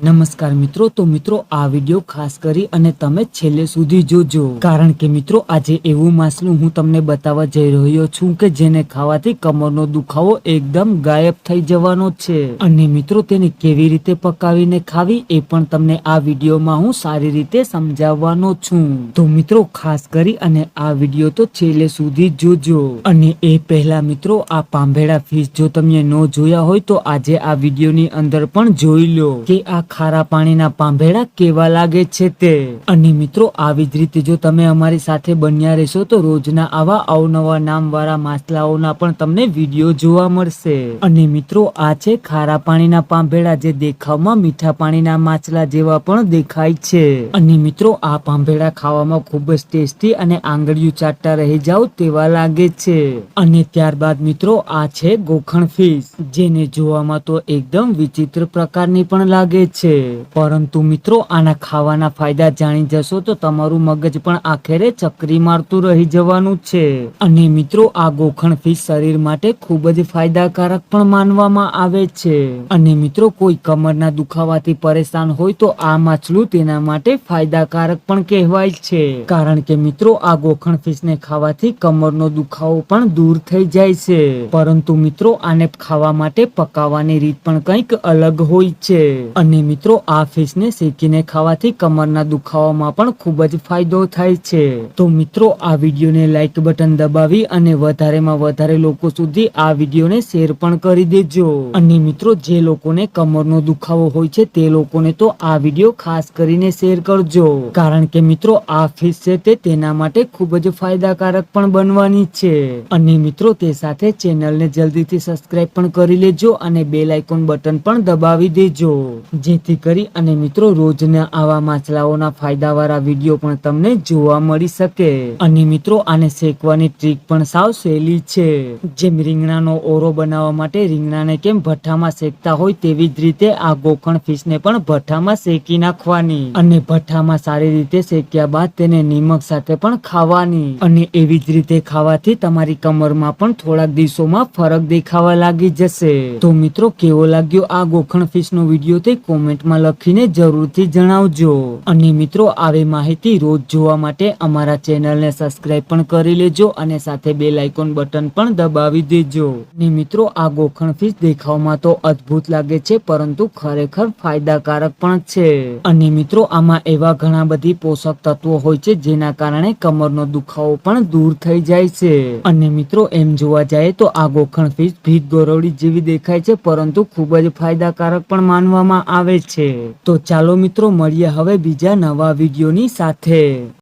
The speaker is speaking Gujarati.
નમસ્કાર મિત્રો, તો મિત્રો, આ વીડિયો ખાસ કરી અને તમે છેલ્લે સુધી જોજો. કારણ કે મિત્રો, આજે એવું માસલું હું તમને બતાવવા જઈ રહ્યો છું કે જેને ખાવાથી કમરનો દુખાવો એકદમ ગાયબ થઈ જવાનો છે. અને મિત્રો, તેને કેવી રીતે પકાવીને ખાવી એ પણ તમને આ વિડીયોમાં હું સારી રીતે સમજાવવાનો છું. તો મિત્રો, ખાસ કરી અને આ વીડિયો તો છેલ્લે સુધી જોજો. અને એ પહેલા મિત્રો, આ પાંભેડા ફિશ જો તમે ન જોયા હોય તો આજે આ વિડીયોની અંદર પણ જોઈ લો કે આ ખારા પાણીના પાંભેડા કેવા લાગે છે તે? અને મિત્રો, આવી જ રીતે જો તમે અમારી સાથે બન્યા રહેશો, તો રોજના આવા અવનવા નામ વાળા માછલાઓના પણ તમને વીડિયો જોવા મળશે. અને મિત્રો, આ છે ખારા પાણીના પાંભેડા જે દેખાવમાં મીઠા પાણીના માછલા જેવા પણ દેખાય છે. અને મિત્રો, આ પાંભેડા ખાવામાં ખૂબ જ ટેસ્ટી અને આંગળીઓ ચાટતા રહી જાવ તેવા લાગે છે. અને ત્યારબાદ મિત્રો, આ છે ગોખણ ફિશ, જેને જોવામાં તો એકદમ વિચિત્ર પ્રકારની પણ લાગે છે. પરંતુ મિત્રો, આના ખાવાના ફાયદા જાણી જશો તો તમારું મગજ પણ આખરે ચક્રી મારતું રહી જવાનું છે. અને મિત્રો, આ ગોખણ ફિશ શરીર માટે ખૂબ જ ફાયદાકારક પણ માનવામાં આવે છે. અને મિત્રો, કોઈ કમરના દુખાવાથી પરેશાન હોય તો આ માછલું તેના માટે ફાયદાકારક પણ કહેવાય છે. કારણ કે મિત્રો, આ ગોખણ ફિશને ખાવાથી કમરનો દુખાવો પણ દૂર થઈ જાય છે. પરંતુ મિત્રો, આને ખાવા માટે પકાવવાની રીત પણ કંઈક અલગ હોય છે. અને મિત્રો, આ ફિશને શેકીને ખાવાથી કમરના દુખાવામાં પણ ખૂબ જ ફાયદો થાય છે. તો મિત્રો, આ વિડીયોને લાઇક બટન દબાવી અને વધારેમાં વધારે લોકો સુધી આ વિડીયોને શેર પણ કરી દેજો. અને મિત્રો, જે લોકોને કમરનો દુખાવો હોય છે, તે લોકોને તો આ વીડિયો ખાસ કરીને શેર કરજો. કારણ કે મિત્રો, આ ફિશ છે તે તેના માટે ખૂબ જ ફાયદાકારક પણ બનવાની છે. અને મિત્રો, તે સાથે ચેનલને જલ્દીથી સબસ્ક્રાઇબ પણ કરી લેજો અને બેલ આઇકોન બટન પણ દબાવી દેજો. જેથી કરી અને મિત્રો રોજના આવા માછલાઓના ફાયદાવાળા વીડિયો પણ તમને જોવા મળી શકે. અને મિત્રો આને શેકવાની ટ્રીક પણ સાવ સહેલી છે. જેમ રીંગણાનો ઓરો બનાવવા માટે રીંગણાને કેમ ભઠ્ઠામાં શેકતા હોય તેવી જ રીતે આ ગોખણ ફિશને પણ ભઠ્ઠામાં શેકી નાખવાની. અને ભઠ્ઠામાં સારી રીતે શેક્યા બાદ તેને નિમક સાથે પણ ખાવાની. અને એવી જ રીતે ખાવાથી તમારી કમરમાં પણ થોડાક દિવસોમાં ફરક દેખાવા લાગી જશે. તો મિત્રો કેવો લાગ્યો આ ગોખણ ફિશ નો વીડિયો તે કોમેન્ટમાં લખીને જરૂરથી જણાવજો. અને મિત્રો, આવી માહિતી રોજ જોવા માટે અમારા ચેનલને સબસ્ક્રાઇબ પણ કરી લેજો અને સાથે બે લાઇકોન બટન પણ દબાવી દેજો. અને મિત્રો, આ ગોખણ ફિશ દેખાવમાં તો અદ્ભુત લાગે છે, પરંતુ ખરેખર ફાયદાકારક પણ છે. અને મિત્રો, આમાં એવા ઘણા બધી પોષક તત્વો હોય છે, જેના કારણે કમરનો દુખાવો પણ દૂર થઈ જાય છે. અને મિત્રો, એમ જોવા જાય તો આ ગોખણ ફિશ ભીત ગોરવડી જેવી દેખાય છે, પરંતુ ખૂબ જ ફાયદાકારક પણ માનવામાં આવે છે. તો ચાલો મિત્રો મળીએ હવે બીજા નવા વિડીયોની સાથે.